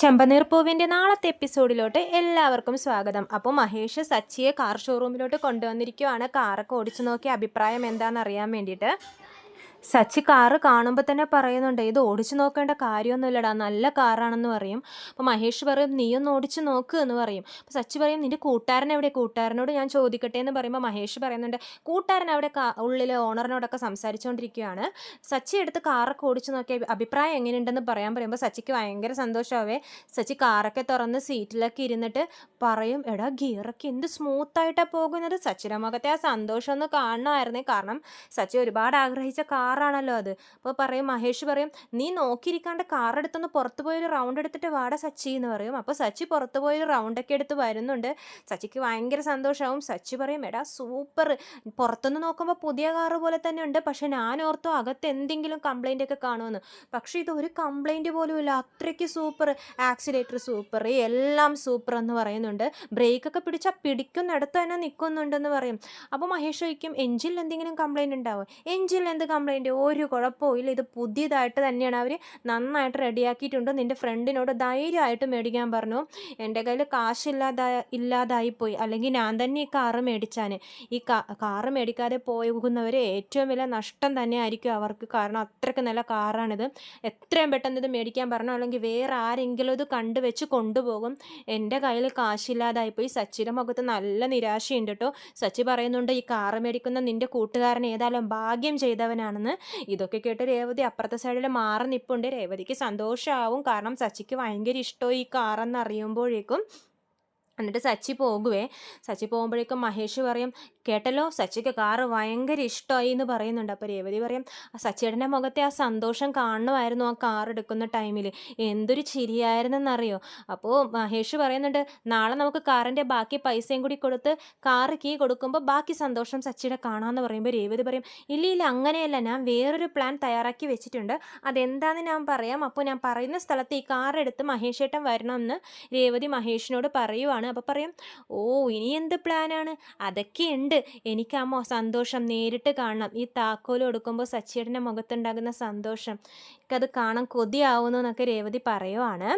ചെമ്പനീർ പൂവിന്റെ നാളത്തെ എപ്പിസോഡിലോട്ട് എല്ലാവർക്കും സ്വാഗതം. അപ്പോൾ മഹേഷ് സച്ചിയെ കാർ ഷോറൂമിലോട്ട് കൊണ്ടുവന്നിരിക്കുവാണ്. കാറൊക്കെ ഓടിച്ചു നോക്കിയ അഭിപ്രായം എന്താണെന്ന് അറിയാൻ വേണ്ടിയിട്ട്. സച്ചി കാറ് കാണുമ്പോൾ തന്നെ പറയുന്നുണ്ട് ഇത് ഓടിച്ചു നോക്കേണ്ട കാര്യമൊന്നുമില്ലടാ നല്ല കാറാണെന്ന് പറയും. അപ്പോൾ മഹേഷ് പറയും നീ ഒന്ന് ഓടിച്ചു നോക്ക് എന്ന് പറയും. അപ്പോൾ സച്ചി പറയും നിന്റെ കൂട്ടുകാരൻ എവിടെ? കൂട്ടുകാരനോട് ഞാൻ ചോദിക്കട്ടെ എന്ന് പറയുമ്പോൾ മഹേഷ് പറയുന്നുണ്ട് കൂട്ടുകാരൻ അവിടെ ഉള്ളിൽ ഓണറിനോടൊക്കെ സംസാരിച്ചുകൊണ്ടിരിക്കുകയാണ് സച്ചി എടുത്ത് കാറൊക്കെ ഓടിച്ചു നോക്കിയ അഭിപ്രായം എങ്ങനെയുണ്ടെന്ന് പറയാൻ പറയുമ്പോൾ സച്ചിക്ക് ഭയങ്കര സന്തോഷമാവേ സച്ചി കാറൊക്കെ തുറന്ന് സീറ്റിലൊക്കെ ഇരുന്നിട്ട് പറയും എടാ ഗിയറൊക്കെ എന്ത് സ്മൂത്തായിട്ടാണ് പോകുന്നത്? സച്ചിയുടെ മുഖത്തെ ആ സന്തോഷം ഒന്ന് കാണണമായിരുന്നേ. കാരണം സച്ചി ഒരുപാട് ആഗ്രഹിച്ച കാറാണല്ലോ അത്. അപ്പോൾ പറയും മഹേഷ് പറയും നീ നോക്കിയിരിക്കാണ്ട് കാർ പുറത്ത് പോയൊരു റൗണ്ട് എടുത്തിട്ട് വാട സച്ചി എന്ന് പറയും. അപ്പോൾ സച്ചി പുറത്ത് പോയൊരു റൗണ്ടൊക്കെ എടുത്ത് വരുന്നുണ്ട്. സച്ചിക്ക് ഭയങ്കര സന്തോഷമാവും സച്ചി പറയും എടാ സൂപ്പർ. പുറത്തുനിന്ന് നോക്കുമ്പോൾ പുതിയ കാറ് പോലെ തന്നെ ഉണ്ട്. പക്ഷേ ഞാൻ ഓർത്തോ അകത്ത് എന്തെങ്കിലും കംപ്ലൈന്റ് ഒക്കെ കാണുമെന്ന്. പക്ഷേ ഇത് ഒരു കംപ്ലൈന്റ് പോലും ഇല്ല. അത്രയ്ക്ക് സൂപ്പർ. Accelerator super. എല്ലാം സൂപ്പർ എന്ന് പറയുന്നുണ്ട്. ബ്രേക്കൊക്കെ പിടിച്ചാൽ പിടിക്കുന്നിടത്ത് തന്നെ നിൽക്കുന്നുണ്ടെന്ന് പറയും. അപ്പോൾ മഹേഷ് ചോദിക്കും എഞ്ചിനിൽ എന്തെങ്കിലും കംപ്ലൈന്റ് ഉണ്ടാവും? എഞ്ചിനിൽ എന്ത് കംപ്ലൈന്റ് ഒരു കുഴപ്പവും ഇല്ല. ഇത് പുതിയതായിട്ട് തന്നെയാണ് അവർ നന്നായിട്ട് റെഡിയാക്കിയിട്ടുണ്ട്. നിന്റെ ഫ്രണ്ടിനോട് ധൈര്യമായിട്ട് മേടിക്കാൻ പറഞ്ഞു. എന്റെ കയ്യിൽ കാശില്ലാതാ ഇല്ലാതായിപ്പോയി. അല്ലെങ്കിൽ ഞാൻ തന്നെ ഈ കാറ് മേടിച്ചാൽ ഈ കാറ് മേടിക്കാതെ പോകുന്നവർ ഏറ്റവും വലിയ നഷ്ടം തന്നെ ആയിരിക്കും അവർക്ക്. കാരണം അത്രയ്ക്ക് നല്ല കാറാണിത്. എത്രയും പെട്ടെന്ന് ഇത് മേടിക്കാൻ പറഞ്ഞു. അല്ലെങ്കിൽ വേറെ ആരെങ്കിലും ഇത് കണ്ടുവെച്ച് കൊണ്ടുപോകും. എന്റെ കയ്യിൽ കാശില്ലാതായിപ്പോയി. സച്ചിയുടെ മുഖത്ത് നല്ല നിരാശയുണ്ട് കേട്ടോ. സച്ചി പറയുന്നുണ്ട് ഈ കാറ് മേടിക്കുന്ന നിന്റെ കൂട്ടുകാരൻ ഏതായാലും ഭാഗ്യം ചെയ്തവനാണെന്ന്. ഇതൊക്കെ കേട്ട് രേവതി അപ്പുറത്തെ സൈഡിൽ മാറി നിൽപ്പുണ്ട് രേവതിക്ക് സന്തോഷമാവും കാരണം സച്ചിക്ക് ഭയങ്കര ഇഷ്ടമായി ഈ കാറെന്ന് അറിയുമ്പോഴേക്കും എന്നിട്ട് സച്ചി പോകുവേ. സച്ചി പോകുമ്പോഴേക്കും മഹേഷ് പറയും കേട്ടല്ലോ? സച്ചിക്ക് കാറ് ഭയങ്കര ഇഷ്ടമായി എന്ന് പറയുന്നുണ്ട്. അപ്പോൾ രേവതി പറയും "ആ സച്ചിയുടെ മുഖത്തെ ആ സന്തോഷം കാണണമായിരുന്നു ആ കാർ എടുക്കുന്ന ടൈമിൽ എന്തൊരു ചിരിയായിരുന്നെന്നറിയോ? അപ്പോൾ മഹേഷ് പറയുന്നുണ്ട് നാളെ നമുക്ക് കാറിന്റെ ബാക്കി പൈസയും കൂടി കൊടുത്ത് കാറ് കീ കൊടുക്കുമ്പോൾ ബാക്കി സന്തോഷം സച്ചിയുടെ കാണാമെന്ന് പറയുമ്പോൾ രേവതി പറയും ഇല്ല ഇല്ല അങ്ങനെയല്ല. ഞാൻ വേറൊരു പ്ലാൻ തയ്യാറാക്കി വെച്ചിട്ടുണ്ട്. അതെന്താണെന്ന് ഞാൻ പറയാം. അപ്പോൾ ഞാൻ പറയുന്ന സ്ഥലത്ത് ഈ കാർ എടുത്ത് മഹേഷ് ഏട്ടൻ വരണമെന്ന് രേവതി മഹേഷിനോട് പറയുവാണ്. അപ്പോൾ പറയും ഓ ഇനി എന്ത് പ്ലാനാണ്? അതൊക്കെ ഉണ്ട്. എനിക്ക് ആ സന്തോഷം നേരിട്ട് കാണണം. ഈ താക്കോൽ കൊടുക്കുമ്പോൾ സച്ചിയുടെ മുഖത്തുണ്ടാകുന്ന സന്തോഷം. എനിക്കത് കാണാൻ കൊതിയാവുന്നു എന്നൊക്കെ രേവതി പറയുവാണ്.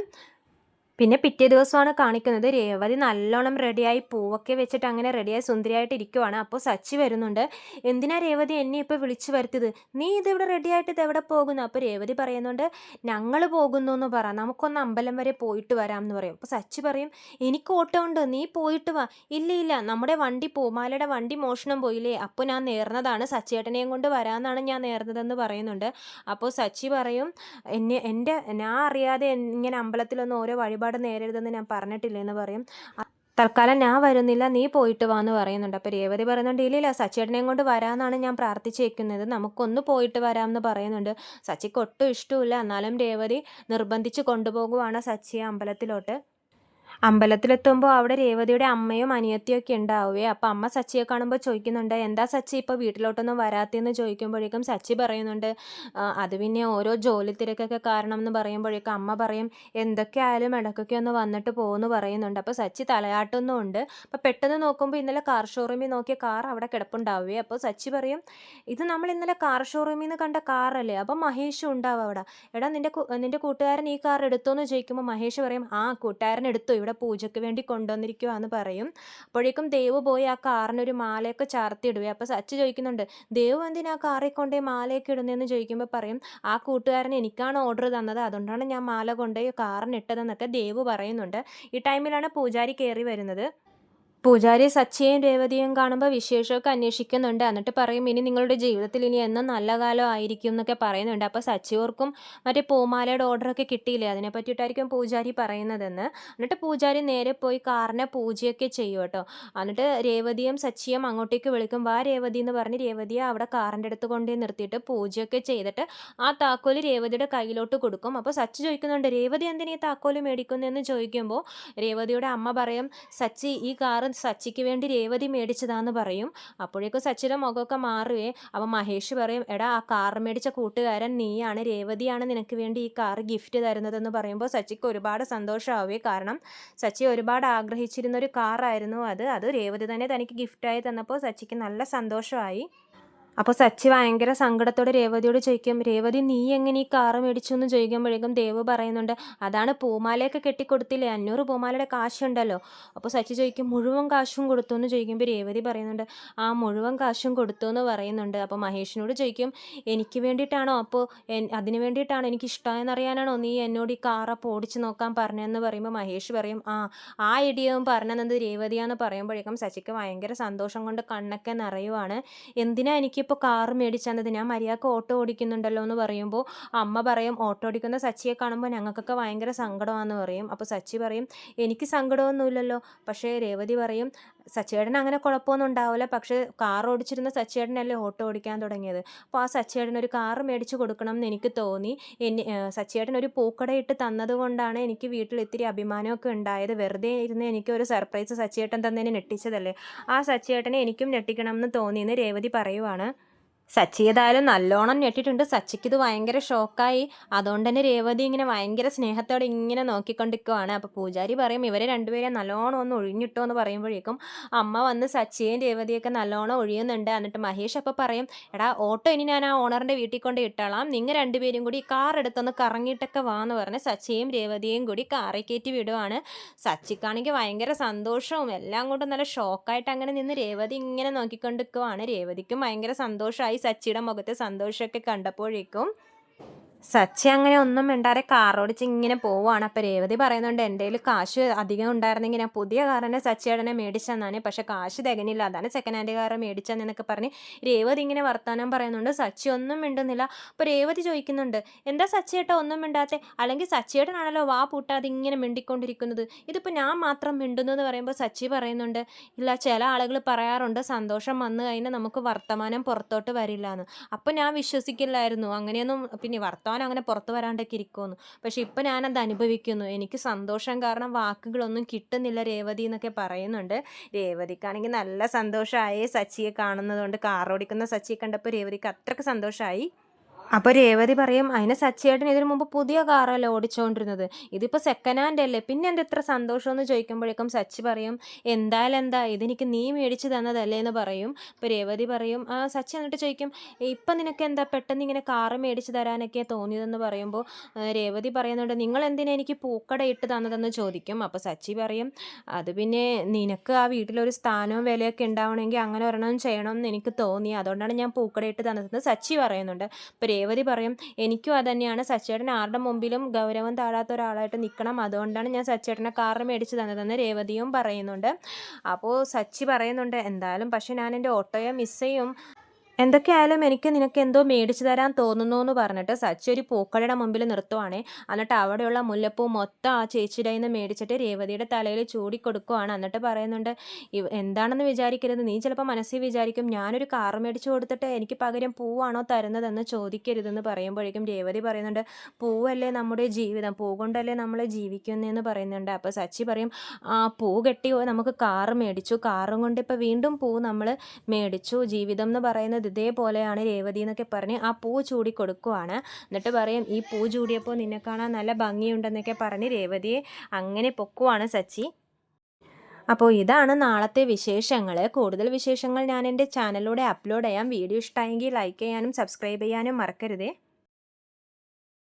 പിന്നെ പിറ്റേ ദിവസമാണ് കാണിക്കുന്നത്. രേവതി നല്ലോണം റെഡിയായി പൂവൊക്കെ വെച്ചിട്ട് അങ്ങനെ റെഡിയായി സുന്ദരിയായിട്ട് ഇരിക്കുവാണ്. അപ്പോൾ സച്ചി വരുന്നുണ്ട്. എന്തിനാ രേവതി എന്നെ ഇപ്പോൾ വിളിച്ചു വരുത്തിയത്? നീ ഇതിവിടെ റെഡിയായിട്ട് ഇത് എവിടെ പോകുന്നു? അപ്പോൾ രേവതി പറയുന്നുണ്ട് ഞങ്ങൾ പോകുന്നു എന്ന് പറ. നമുക്കൊന്ന് അമ്പലം വരെ പോയിട്ട് വരാം എന്ന് പറയും. അപ്പോൾ സച്ചി പറയും എനിക്ക് ഓട്ടം ഉണ്ട്. നീ പോയിട്ട് വാ. ഇല്ല ഇല്ല. നമ്മുടെ വണ്ടി പൂമാലയുടെ വണ്ടി മോഷണം പോയില്ലേ. അപ്പോൾ ഞാൻ നേർന്നതാണ്. സച്ചിയേട്ടനെയും കൊണ്ട് വരാമെന്നാണ് ഞാൻ നേർന്നതെന്ന് പറയുന്നുണ്ട്. അപ്പോൾ സച്ചി പറയും എന്നെ എന്റെ ഞാൻ അറിയാതെ ഇങ്ങനെ അമ്പലത്തിലൊന്നും ഓരോ വഴിപാട് നേരരുതെന്ന് ഞാൻ പറഞ്ഞിട്ടില്ലെന്ന് പറയും. തൽക്കാലം ഞാൻ വരുന്നില്ല നീ പോയിട്ട് വാ എന്ന് പറയുന്നുണ്ട്. അപ്പോൾ രേവതി പറയുന്നുണ്ട് ഇല്ല സച്ചിയേട്ടനെയും കൊണ്ട് വരാമെന്നാണ് ഞാൻ പ്രാർത്ഥിച്ചേക്കുന്നത്. നമുക്കൊന്ന് പോയിട്ട് വരാമെന്ന് പറയുന്നുണ്ട്. സച്ചിക്ക് ഒട്ടും ഇഷ്ടമില്ല എന്നാലും രേവതി നിർബന്ധിച്ച് കൊണ്ടുപോകുവാണ് സച്ചിയെ അമ്പലത്തിലോട്ട്. അമ്പലത്തിലെത്തുമ്പോൾ അവിടെ രേവതിയുടെ അമ്മയും അനിയത്തിയും ഒക്കെ ഉണ്ടാവുകയെ അപ്പോൾ അമ്മ സച്ചിയെ കാണുമ്പോൾ ചോദിക്കുന്നുണ്ട് എന്താ സച്ചി ഇപ്പോൾ വീട്ടിലോട്ടൊന്നും വരാത്തെന്ന് ചോദിക്കുമ്പോഴേക്കും സച്ചി പറയുന്നുണ്ട് "ആ, അത് പിന്നെ ഓരോ ജോലി തിരക്കൊക്കെ കാരണം എന്ന് പറയുമ്പോഴേക്കും അമ്മ പറയും എന്തൊക്കെ ആയാലും ഇടക്കൊക്കെ ഒന്ന് വന്നിട്ട് പോകുമെന്ന് പറയുന്നുണ്ട്. അപ്പോൾ സച്ചി തലയാട്ടൊന്നും ഉണ്ട് അപ്പോൾ പെട്ടെന്ന് നോക്കുമ്പോൾ ഇന്നലെ കാർ ഷോറൂമിൽ നോക്കിയ കാർ അവിടെ കിടപ്പുണ്ടാവുകയെ അപ്പോൾ സച്ചി പറയും ഇത് നമ്മൾ ഇന്നലെ കാർ ഷോറൂമിൽ നിന്ന് കണ്ട കാറല്ലേ അപ്പം മഹേഷും ഉണ്ടാവും അവിടെ. എടാ നിന്റെ നിന്റെ കൂട്ടുകാരൻ ഈ കാർ എടുത്തോ എന്ന് ചോദിക്കുമ്പോൾ മഹേഷ് പറയും ആ കൂട്ടുകാരൻ എടുത്തു പൂജയ്ക്ക് വേണ്ടി കൊണ്ടുവന്നിരിക്കുവാന്ന് പറയും. അപ്പോഴേക്കും ദേവ് പോയി ആ കാറിനൊരു മാലയൊക്കെ ചാർത്തിയിടുവേ. അപ്പോൾ സച്ച് ചോദിക്കുന്നുണ്ട് ദേവ് എന്തിനാ ആ കാറിൽ കൊണ്ടേ മാലയൊക്കെ ഇടുന്നതെന്ന് ചോദിക്കുമ്പോൾ പറയും ആ കൂട്ടുകാരൻ എനിക്കാണ് ഓർഡർ തന്നത് അതുകൊണ്ടാണ് ഞാൻ മാല കൊണ്ടുപോയി കാറിനിട്ടതെന്നൊക്കെ ദേവ് പറയുന്നുണ്ട്. ഈ ടൈമിലാണ് പൂജാരി കയറി വരുന്നത്. പൂജാരി സച്ചിയും രേവതിയും കാണുമ്പോൾ വിശേഷമൊക്കെ അന്വേഷിക്കുന്നുണ്ട്. എന്നിട്ട് പറയും ഇനി നിങ്ങളുടെ ജീവിതത്തിൽ ഇനി എന്നും നല്ല കാലം ആയിരിക്കും എന്നൊക്കെ പറയുന്നുണ്ട്. അപ്പോൾ സച്ചിയോർക്കും മറ്റേ പൂമാലയുടെ ഓർഡറൊക്കെ കിട്ടിയില്ലേ? അതിനെ പറ്റിയിട്ടായിരിക്കും പൂജാരി പറയുന്നതെന്ന്. എന്നിട്ട് പൂജാരി നേരെ പോയി കാറിനെ പൂജയൊക്കെ ചെയ്യും കേട്ടോ. എന്നിട്ട് രേവതിയും സച്ചിയും അങ്ങോട്ടേക്ക് വിളിക്കും വാ രേവതി എന്ന് പറഞ്ഞ് രേവതിയെ അവിടെ കാറിന്റെ അടുത്ത് കൊണ്ടുപോയി നിർത്തിയിട്ട് പൂജയൊക്കെ ചെയ്തിട്ട് ആ താക്കോൽ രേവതിയുടെ കയ്യിലോട്ട് കൊടുക്കും. അപ്പോൾ സച്ചി ചോദിക്കുന്നുണ്ട് രേവതി എന്തിനാ ഈ താക്കോൽ മേടിക്കുന്നതെന്ന് ചോദിക്കുമ്പോൾ രേവതിയുടെ അമ്മ പറയും സച്ചി ഈ കാറ് സച്ചിക്ക് വേണ്ടി രേവതി മേടിച്ചതാന്ന് പറയും. അപ്പോഴേക്കും സച്ചിയുടെ മുഖമൊക്കെ മാറുകയെ അപ്പം മഹേഷ് പറയും എടാ ആ കാർ മേടിച്ച കൂട്ടുകാരൻ നീയാണ്. രേവതിയാണ് നിനക്ക് വേണ്ടി ഈ കാർ ഗിഫ്റ്റ് തരുന്നതെന്ന് പറയുമ്പോൾ സച്ചിക്ക് ഒരുപാട് സന്തോഷമാവുകയും കാരണം സച്ചി ഒരുപാട് ആഗ്രഹിച്ചിരുന്ന ഒരു കാറായിരുന്നു അത്. അത് രേവതി തന്നെ തനിക്ക് ഗിഫ്റ്റായി തന്നപ്പോൾ സച്ചിക്ക് നല്ല സന്തോഷമായി. അപ്പോൾ സച്ചി ഭയങ്കര സങ്കടത്തോടെ രേവതിയോട് ചോദിക്കും രേവതി നീ എങ്ങനെ ഈ കാറ് മേടിച്ചു എന്ന് ചോദിക്കുമ്പോഴേക്കും ദേവ് പറയുന്നുണ്ട് അതാണ് പൂമാലയൊക്കെ കെട്ടിക്കൊടുത്തില്ലേ? അഞ്ഞൂറ് പൂമാലയുടെ കാശുണ്ടല്ലോ. അപ്പോൾ സച്ചി ചോദിക്കും മുഴുവൻ കാശും കൊടുത്തു എന്ന് ചോദിക്കുമ്പോൾ രേവതി പറയുന്നുണ്ട് ആ മുഴുവൻ കാശും കൊടുത്തു എന്ന് പറയുന്നുണ്ട്. അപ്പോൾ മഹേഷിനോട് ചോദിക്കും എനിക്ക് വേണ്ടിയിട്ടാണോ? അപ്പോൾ അതിന് വേണ്ടിയിട്ടാണോ എനിക്ക് ഇഷ്ടമായെന്ന് അറിയാനാണോ നീ എന്നോട് ഈ കാറ പോടിച്ച് നോക്കാൻ പറഞ്ഞതെന്ന് പറയുമ്പോൾ മഹേഷ് പറയും ആ ആ ഐഡിയവും പറഞ്ഞത് രേവതിയാന്ന് പറയുമ്പോഴേക്കും സച്ചിക്ക് ഭയങ്കര സന്തോഷം കൊണ്ട് കണ്ണൊക്കെ നിറയുവാണ്. എന്തിനാ എനിക്ക് ഇപ്പോൾ കാർ മേടിച്ചെന്നത് ഞാൻ മര്യാദയ്ക്ക് ഓട്ടോ ഓടിക്കുന്നുണ്ടല്ലോ എന്ന് പറയുമ്പോൾ അമ്മ പറയും ഓട്ടോ ഓടിക്കുന്ന സച്ചിയെ കാണുമ്പോൾ ഞങ്ങൾക്കൊക്കെ ഭയങ്കര സങ്കടമാണെന്ന് പറയും. അപ്പോൾ സച്ചി പറയും എനിക്ക് സങ്കടമൊന്നുമില്ലല്ലോ. പക്ഷേ രേവതി പറയും സച്ചേടൻ അങ്ങനെ കുഴപ്പമൊന്നും ഉണ്ടാവില്ല പക്ഷേ കാർ ഓടിച്ചിരുന്ന സച്ചേടനല്ലേ ഓട്ടോ ഓടിക്കാൻ തുടങ്ങിയത്. അപ്പോൾ ആ സച്ചേടൻ ഒരു കാർ മേടിച്ച് കൊടുക്കണം എന്ന് എനിക്ക് തോന്നി. എന്നെ സച്ചേടൻ ഒരു പൂക്കടയിട്ട് തന്നതുകൊണ്ടാണ് എനിക്ക് വീട്ടിൽ ഇത്തിരി അഭിമാനമൊക്കെ ഉണ്ടായത്. വെറുതെ ഇരുന്ന് എനിക്ക് ഒരു സർപ്രൈസ് സച്ചേട്ടൻ തന്നതിന് ഞെട്ടിച്ചതല്ലേ. ആ സച്ചേട്ടനെ എനിക്കും ഞെട്ടിക്കണം എന്ന് തോന്നിയെന്ന് രേവതി പറയുവാണ്. സച്ചി ഏതായാലും നല്ലോണം ഞെട്ടിട്ടുണ്ട് സച്ചിക്ക് ഇത് ഭയങ്കര ഷോക്കായി. അതുകൊണ്ട് തന്നെ രേവതി ഇങ്ങനെ ഭയങ്കര സ്നേഹത്തോടെ ഇങ്ങനെ നോക്കിക്കൊണ്ടിരിക്കുവാണ്. അപ്പോൾ പൂജാരി പറയും ഇവരെ രണ്ടുപേരെ നല്ലോണം ഒന്ന് ഒഴിഞ്ഞിട്ടോ എന്ന് പറയുമ്പോഴേക്കും അമ്മ വന്ന് സച്ചിയെയും രേവതിയൊക്കെ നല്ലോണം ഒഴിയുന്നുണ്ട്. എന്നിട്ട് മഹേഷ് അപ്പോൾ പറയും എടാ ഓട്ടോ ഇനി ഞാൻ ആ ഓണറിന്റെ വീട്ടിൽ കൊണ്ട് ഇട്ടാളാം. നിങ്ങൾ രണ്ടുപേരും കൂടി കാർ എടുത്തൊന്ന് കറങ്ങിയിട്ടൊക്കെ വാന്ന് പറഞ്ഞ് സച്ചിയും രേവതിയും കൂടി കാറി കയറ്റി വിടുവാണ്. സച്ചിക്കാണെങ്കിൽ ഭയങ്കര സന്തോഷവും എല്ലാം കൊണ്ടും നല്ല ഷോക്കായിട്ട് അങ്ങനെ നിന്ന് രേവതി ഇങ്ങനെ നോക്കിക്കൊണ്ടിരിക്കുവാണ്. രേവതിക്കും ഭയങ്കര സന്തോഷമായി സച്ചിയുടെ മുഖത്തെ സന്തോഷമൊക്കെ കണ്ടപ്പോഴേക്കും സച്ചി അങ്ങനെ ഒന്നും മിണ്ടാതെ കാറോടിച്ച് ഇങ്ങനെ പോവാണ് അപ്പോൾ രേവതി പറയുന്നുണ്ട് എന്റെ കയ്യിൽ കാശ് അധികം ഉണ്ടായിരുന്നെങ്കിൽ ഞാൻ പുതിയ തന്നെ സച്ചിയേടനെ മേടിച്ചെന്നാണ് പക്ഷേ കാശ് തികഞ്ഞില്ല. അതാണ് സെക്കൻഡ് ഹാൻഡ് കാർ മേടിച്ചതെന്നൊക്കെ പറഞ്ഞ് രേവതി ഇങ്ങനെ വർത്തമാനം പറയുന്നുണ്ട്. സച്ചി ഒന്നും മിണ്ടുന്നില്ല. അപ്പോൾ രേവതി ചോദിക്കുന്നുണ്ട് എന്താ സച്ചിയേട്ട ഒന്നും മിണ്ടാത്തെ? അല്ലെങ്കിൽ സച്ചിയേട്ടനാണല്ലോ വാ പൂട്ടാതെ ഇങ്ങനെ മിണ്ടിക്കൊണ്ടിരിക്കുന്നത്. ഇതിപ്പോൾ ഞാൻ മാത്രം മിണ്ടുന്നു എന്ന് പറയുമ്പോൾ സച്ചി പറയുന്നുണ്ട് ഇല്ല ചില ആളുകൾ പറയാറുണ്ട് സന്തോഷം വന്നു കഴിഞ്ഞാൽ നമുക്ക് വർത്തമാനം പുറത്തോട്ട് വരില്ല എന്ന് അപ്പോൾ ഞാൻ വിശ്വസിക്കില്ലായിരുന്നു. അങ്ങനെയൊന്നും പിന്നെ വർത്തമാനം അങ്ങനെ പുറത്ത് വരാണ്ടൊക്കെ ഇരിക്കുമെന്ന് പക്ഷെ ഇപ്പം ഞാനത് അനുഭവിക്കുന്നു. എനിക്ക് സന്തോഷം കാരണം വാക്കുകളൊന്നും കിട്ടുന്നില്ല രേവതി എന്നൊക്കെ പറയുന്നുണ്ട്. രേവതിക്കാണെങ്കിൽ നല്ല സന്തോഷമായി സച്ചിയെ കാണുന്നതുകൊണ്ട് കാറോടിക്കുന്ന സച്ചിയെ കണ്ടപ്പോൾ രേവതിക്ക് അത്രയ്ക്ക് സന്തോഷമായി. അപ്പോൾ രേവതി പറയും അതിന് സച്ചിയേട്ടൻ ഇതിനു മുമ്പ് പുതിയ കാറല്ലേ ഓടിച്ചുകൊണ്ടിരുന്നത് ഇതിപ്പോ സെക്കൻഡ് ഹാൻഡ് അല്ലേ? പിന്നെ എന്താ ഇത്ര സന്തോഷം എന്ന് ചോദിക്കുമ്പോഴേക്കും സച്ചി പറയും എന്തായാലും എന്താ ഇതെനിക്ക് നീ മേടിച്ച് തന്നതല്ലേ എന്ന് പറയും. ഇപ്പൊ രേവതി പറയും ആ സച്ചി എന്നിട്ട് ചോദിക്കും ഇപ്പം നിനക്ക് എന്താ പെട്ടെന്ന് ഇങ്ങനെ കാറ് മേടിച്ച് തരാനൊക്കെ തോന്നിയതെന്ന് പറയുമ്പോൾ രേവതി പറയുന്നുണ്ട് നിങ്ങൾ എന്തിനാ എനിക്ക് പൂക്കട ഇട്ട് തന്നതെന്ന് ചോദിക്കും. അപ്പോൾ സച്ചി പറയും അത് പിന്നെ നിനക്ക് ആ വീട്ടിലൊരു സ്ഥാനവും വിലയൊക്കെ ഉണ്ടാവണമെങ്കിൽ അങ്ങനെ ഒരെണ്ണം ചെയ്യണം എന്ന് എനിക്ക് തോന്നി. അതുകൊണ്ടാണ് ഞാൻ പൂക്കട ഇട്ട് തന്നതെന്ന് സച്ചി പറയുന്നുണ്ട്. രേവതി പറയും എനിക്കും അതന്നെയാണ് സച്ചേട്ടൻ ആരുടെ മുമ്പിലും ഗൗരവം താഴാത്ത ഒരാളായിട്ട് നിൽക്കണം അതുകൊണ്ടാണ് ഞാൻ സച്ചേട്ടനെ കാറ് മേടിച്ച് തന്നതെന്ന് രേവതിയും പറയുന്നുണ്ട്. അപ്പോൾ സച്ചി പറയുന്നുണ്ട് എന്തായാലും പക്ഷെ ഞാൻ എന്റെ ഓട്ടോയെ മിസ് ചെയ്യും. എന്തൊക്കെയായാലും എനിക്ക് നിനക്ക് എന്തോ മേടിച്ചു തരാൻ തോന്നുന്നു എന്ന് പറഞ്ഞിട്ട് സച്ചി ഒരു പൂക്കടയുടെ മുമ്പിൽ നിർത്തുവാണേ. എന്നിട്ട് അവിടെയുള്ള മുല്ലപ്പൂ മൊത്തം ആ ചേച്ചിയുടെ നിന്ന് മേടിച്ചിട്ട് രേവതിയുടെ തലയിൽ ചൂടിക്കൊടുക്കുവാണ്. എന്നിട്ട് പറയുന്നുണ്ട് എന്താണെന്ന് വിചാരിക്കരുത്. നീ ചിലപ്പോൾ മനസ്സിൽ വിചാരിക്കും ഞാനൊരു കാർ മേടിച്ചു കൊടുത്തിട്ട് എനിക്ക് പകരം പൂവാണോ തരുന്നതെന്ന് ചോദിക്കരുതെന്ന് പറയുമ്പോഴേക്കും രേവതി പറയുന്നുണ്ട് പൂവല്ലേ നമ്മുടെ ജീവിതം. പൂ കൊണ്ടല്ലേ നമ്മൾ ജീവിക്കുന്നതെന്ന് പറയുന്നുണ്ട്. അപ്പോൾ സച്ചി പറയും ആ പൂ കെട്ടി നമുക്ക് കാറ് മേടിച്ചു. കാറും കൊണ്ട് ഇപ്പോൾ വീണ്ടും പൂ നമ്മൾ മേടിച്ചു. ജീവിതം എന്ന് പറയുന്നത് ഇതേപോലെയാണ് രേവതി എന്നൊക്കെ പറഞ്ഞ് ആ പൂ ചൂടി കൊടുക്കുവാണ്. എന്നിട്ട് പറയും ഈ പൂ ചൂടിയപ്പോൾ നിന്നെ കാണാൻ നല്ല ഭംഗിയുണ്ടെന്നൊക്കെ പറഞ്ഞ് രേവതിയെ അങ്ങനെ പൊക്കുവാണ് സച്ചി. അപ്പോൾ ഇതാണ് നാളത്തെ വിശേഷങ്ങൾ കൂടുതൽ വിശേഷങ്ങൾ ഞാൻ എന്റെ ചാനലിലൂടെ അപ്ലോഡ് ചെയ്യാം. വീഡിയോ ഇഷ്ടമായെങ്കിൽ ലൈക്ക് ചെയ്യാനും സബ്സ്ക്രൈബ് ചെയ്യാനും മറക്കരുതേ.